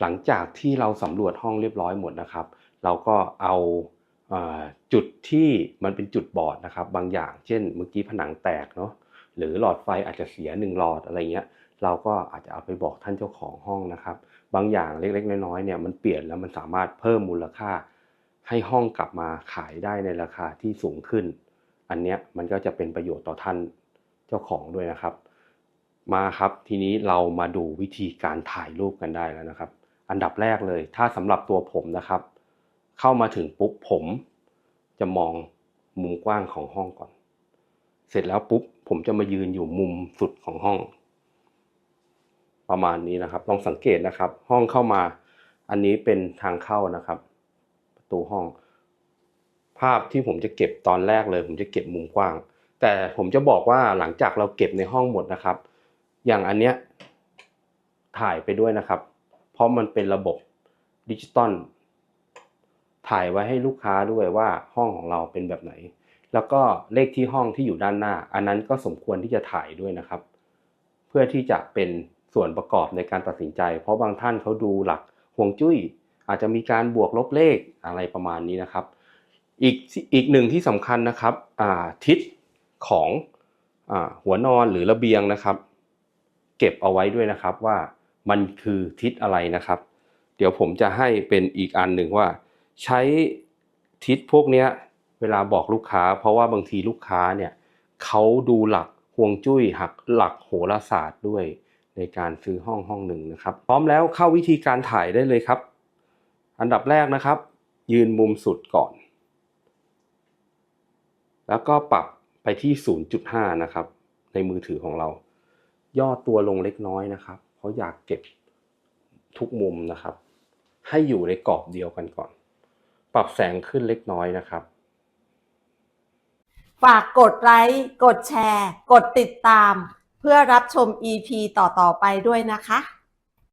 หลังจากที่เราสำรวจห้องเรียบร้อยหมดนะครับ เราก็เอาจุดที่มันเป็นจุดบอดนะครับ บางอย่าง เช่น เมื่อกี้ผนังแตกเนาะหรือหลอดไฟอาจจะเสียหนึ่งหลอดอะไรเงี้ย เราก็อาจจะเอาไปบอกท่านเจ้าของห้องนะครับ บางอย่างเล็กๆน้อยๆเนี่ยมันเปลี่ยนแล้วมันสามารถเพิ่มมูลค่า ให้ห้องกลับมาขายได้ในราคาที่สูงขึ้น อันเนี้ยมันก็จะเป็นประโยชน์ต่อท่านเจ้าของด้วยนะครับ มาครับทีนี้เรามาดูวิธีการถ่ายรูปกันได้แล้วนะครับ อันดับแรกเลย ถ้าสำหรับตัวผมนะครับ เข้ามาถึงปุ๊บผมจะมองมุมกว้างของห้องก่อน เสร็จแล้วปุ๊บผมจะมายืนอยู่มุมสุดของห้อง ประมาณนี้นะครับลองสังเกตนะครับ ห้องเข้ามา อันนี้เป็นทางเข้านะครับ ประตูห้อง ภาพที่ผมจะเก็บตอนแรกเลย ผมจะเก็บมุมกว้าง แต่ผมจะบอกว่าหลังจากเราเก็บในห้องหมดนะครับ อย่างอันเนี้ยถ่ายไปด้วยนะครับ เพราะมันเป็นระบบดิจิตอลถ่ายไว้ให้ลูกค้าด้วยว่าห้องของเราเป็นแบบไหน แล้วก็เลขที่ห้องที่อยู่ด้านหน้า อันนั้นก็สมควรที่จะถ่ายด้วยนะครับ เพื่อที่จะเป็นส่วนประกอบในการตัดสินใจ เพราะบางท่านเขาดูหลักห่วงจุ้ย อาจจะมีการบวกลบเลขอะไรประมาณนี้นะครับ อีกอีกหนึ่งที่สำคัญนะครับอาทิศของอหัวนอนหรือระเบียงนะครับ เก็บเอาไว้ด้วยนะครับว่า มันคือทิศอะไรนะครับ เดี๋ยวผมจะให้เป็นอีกอันหนึ่งว่า ใช้ทิศพวกนี้เวลาบอกลูกค้า เพราะว่าบางทีลูกค้าเนี่ยเขาดูหลักห่วงจุ้ยหักหลักโหราศาสตร์ด้วยในการซื้อห้องห้องหนึ่งนะครับ พร้อมแล้วเข้าวิธีการถ่ายได้เลยครับ อันดับแรกนะครับ ยืนมุมสุดก่อน แล้วก็ปรับไปที่ 0.5 นะครับ ในมือถือของเรา ย่อตัวลงเล็กน้อยนะครับ เราะอยากเก็บทุกมุมนะครับ ให้อยู่ในกรอบเดียวกันก่อน ปรับแสงขึ้นเล็กน้อยนะครับ ฝากกดไลค์ กดแชร์ กดติดตาม เพื่อรับชม EP ต่อๆไปด้วยนะคะ